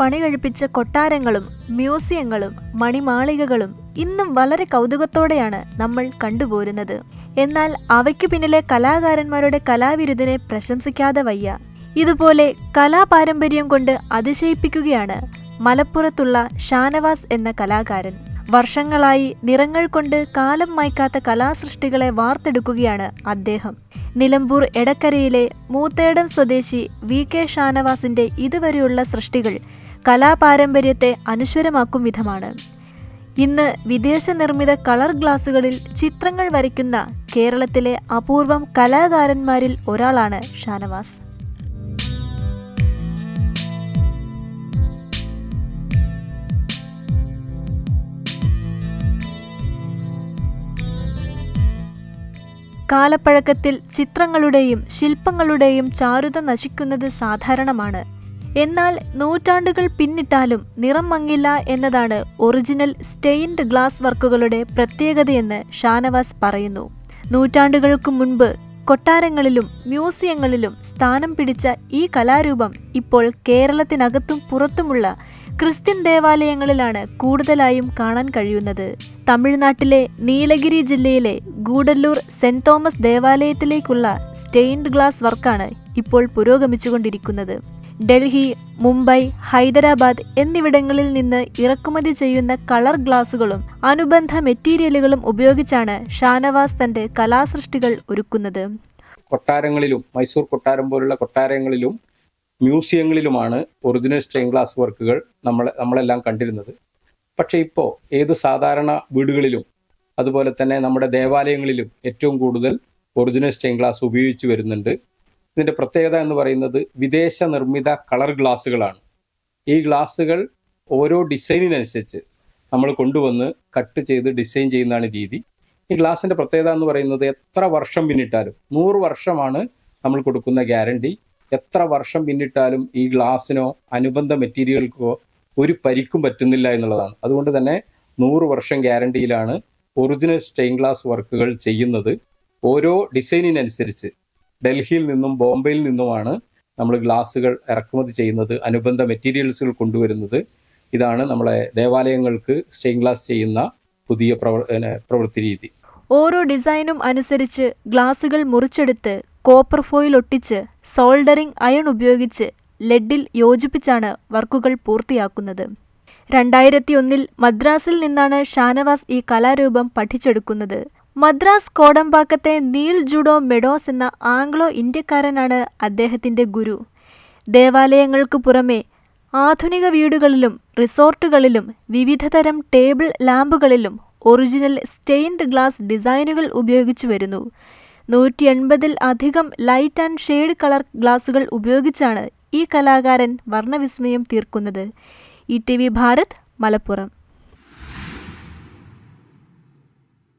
പണി കഴിപ്പിച്ച കൊട്ടാരങ്ങളും മ്യൂസിയങ്ങളും മണിമാളികകളും ഇന്നും വളരെ കൗതുകത്തോടെയാണ് നമ്മൾ കണ്ടുപോരുന്നത്. എന്നാൽ അവയ്ക്ക് പിന്നിലെ കലാകാരന്മാരുടെ കലാവിരുദിനെ പ്രശംസിക്കാതെ വയ്യ. ഇതുപോലെ കലാപാരമ്പര്യം കൊണ്ട് അതിശയിപ്പിക്കുകയാണ് മലപ്പുറത്തുള്ള ഷാനവാസ് എന്ന കലാകാരൻ. വർഷങ്ങളായി നിറങ്ങൾ കൊണ്ട് കാലം മായ്ക്കാത്ത കലാസൃഷ്ടികളെ വാർത്തെടുക്കുകയാണ് അദ്ദേഹം. നിലമ്പൂർ എടക്കരയിലെ മൂത്തേടം സ്വദേശി വി കെ ഷാനവാസിന്റെ ഇതുവരെയുള്ള സൃഷ്ടികൾ കലാപാരമ്പര്യത്തെ അനശ്വരമാക്കും വിധമാണ്. ഇന്ന് വിദേശ നിർമ്മിത കളർ ഗ്ലാസുകളിൽ ചിത്രങ്ങൾ വരയ്ക്കുന്ന കേരളത്തിലെ അപൂർവം കലാകാരന്മാരിൽ ഒരാളാണ് ഷാനവാസ്. കാലപ്പഴക്കത്തിൽ ചിത്രങ്ങളുടെയും ശില്പങ്ങളുടെയും ചാരുത നശിക്കുന്നത് സാധാരണമാണ്. എന്നാൽ നൂറ്റാണ്ടുകൾ പിന്നിട്ടാലും നിറം മങ്ങില്ല എന്നതാണ് ഒറിജിനൽ സ്റ്റെയിൻഡ് ഗ്ലാസ് വർക്കുകളുടെ പ്രത്യേകതയെന്ന് ഷാനവാസ് പറയുന്നു. നൂറ്റാണ്ടുകൾക്ക് മുൻപ് കൊട്ടാരങ്ങളിലും മ്യൂസിയങ്ങളിലും സ്ഥാനം പിടിച്ച ഈ കലാരൂപം ഇപ്പോൾ കേരളത്തിനകത്തും പുറത്തുമുള്ള ക്രിസ്ത്യൻ ദേവാലയങ്ങളിലാണ് കൂടുതലായും കാണാൻ കഴിയുന്നത്. തമിഴ്നാട്ടിലെ നീലഗിരി ജില്ലയിലെ ഗൂഡല്ലൂർ സെന്റ് തോമസ് ദേവാലയത്തിലേക്കുള്ള സ്റ്റെയിൻഡ് ഗ്ലാസ് വർക്കാണ് ഇപ്പോൾ പുരോഗമിച്ചുകൊണ്ടിരിക്കുന്നത്. ഡൽഹി മുംബൈ ഹൈദരാബാദ് എന്നിവിടങ്ങളിൽ നിന്ന് ഇറക്കുമതി ചെയ്യുന്ന കളർ ഗ്ലാസുകളും അനുബന്ധ മെറ്റീരിയലുകളും ഉപയോഗിച്ചാണ് ഷാനവാസ് തന്റെ കലാസൃഷ്ടികൾ ഒരുക്കുന്നത്. കൊട്ടാരങ്ങളിലും മൈസൂർ കൊട്ടാരം പോലുള്ള കൊട്ടാരങ്ങളിലും മ്യൂസിയങ്ങളിലുമാണ് ഒറിജിനൽ സ്റ്റെയിൻ ഗ്ലാസ് വർക്കുകൾ നമ്മൾ നമ്മളെല്ലാം കണ്ടിരുന്നത്. പക്ഷേ ഇപ്പോൾ ഏത് സാധാരണ വീടുകളിലും അതുപോലെ തന്നെ നമ്മുടെ ദേവാലയങ്ങളിലും ഏറ്റവും കൂടുതൽ ഒറിജിനൽ സ്റ്റെയിൻ ഗ്ലാസ് ഉപയോഗിച്ച് വരുന്നുണ്ട്. ഇതിന്റെ പ്രത്യേകത എന്ന് പറയുന്നത് വിദേശ നിർമ്മിത കളർ ഗ്ലാസ്സുകളാണ്. ഈ ഗ്ലാസ്സുകൾ ഓരോ ഡിസൈനിനനുസരിച്ച് നമ്മൾ കൊണ്ടുവന്ന് കട്ട് ചെയ്ത് ഡിസൈൻ ചെയ്യുന്നതാണ് രീതി. ഈ ഗ്ലാസിന്റെ പ്രത്യേകത എന്ന് പറയുന്നത് എത്ര വർഷം പിന്നിട്ടാലും നൂറ് വർഷമാണ് നമ്മൾ കൊടുക്കുന്ന ഗ്യാരണ്ടി. എത്ര വർഷം പിന്നിട്ടാലും ഈ ഗ്ലാസ്സിനോ അനുബന്ധ മെറ്റീരിയൽക്കോ ഒരു പരിക്കും പറ്റുന്നില്ല എന്നുള്ളതാണ്. അതുകൊണ്ട് തന്നെ നൂറ് വർഷം ഗ്യാരണ്ടിയിലാണ് ഒറിജിനൽ സ്റ്റെയിൻ ഗ്ലാസ് വർക്കുകൾ ചെയ്യുന്നത്. ഓരോ ഡിസൈനിനനുസരിച്ച് ഡൽഹിയിൽ നിന്നും ബോംബെയിൽ നിന്നുമാണ് നമ്മൾ ഗ്ലാസ്സുകൾ ഇറക്കുമതി ചെയ്യുന്നത് അനുബന്ധ മെറ്റീരിയൽസുകൾ കൊണ്ടുവരുന്നത്. ഇതാണ് നമ്മളെ ദേവാലയങ്ങൾക്ക് സ്റ്റെയിൻ ഗ്ലാസ് ചെയ്യുന്ന പുതിയ പ്രവൃത്തി രീതി. ഓരോ ഡിസൈനും അനുസരിച്ച് ഗ്ലാസുകൾ മുറിച്ചെടുത്ത് കോപ്പർ ഫോയിൽ ഒട്ടിച്ച് സോൾഡറിംഗ് അയൺ ഉപയോഗിച്ച് ലെഡിൽ യോജിപ്പിച്ചാണ് വർക്കുകൾ പൂർത്തിയാക്കുന്നത്. രണ്ടായിരത്തി ഒന്നിൽ മദ്രാസിൽ നിന്നാണ് ഷാനവാസ് ഈ കലാരൂപം പഠിച്ചെടുക്കുന്നത്. മദ്രാസ് കോടമ്പാക്കത്തെ നീൽ ജുഡോ മെഡോസ് എന്ന ആംഗ്ലോ ഇന്ത്യക്കാരനാണ് അദ്ദേഹത്തിന്റെ ഗുരു. ദേവാലയങ്ങൾക്ക് പുറമെ ആധുനിക വീടുകളിലും റിസോർട്ടുകളിലും വിവിധതരം ടേബിൾ ലാമ്പുകളിലും ഒറിജിനൽ സ്റ്റെയിൻഡ് ഗ്ലാസ് ഡിസൈനുകൾ ഉപയോഗിച്ചു വരുന്നു. നൂറ്റി എൺപതിൽ അധികം ലൈറ്റ് ആൻഡ് ഷെയ്ഡ് കളർ ഗ്ലാസുകൾ ഉപയോഗിച്ചാണ് ഈ കലാകാരൻ വർണവിസ്മയം തീർക്കുന്നത്. E T V Bharat Malappuram.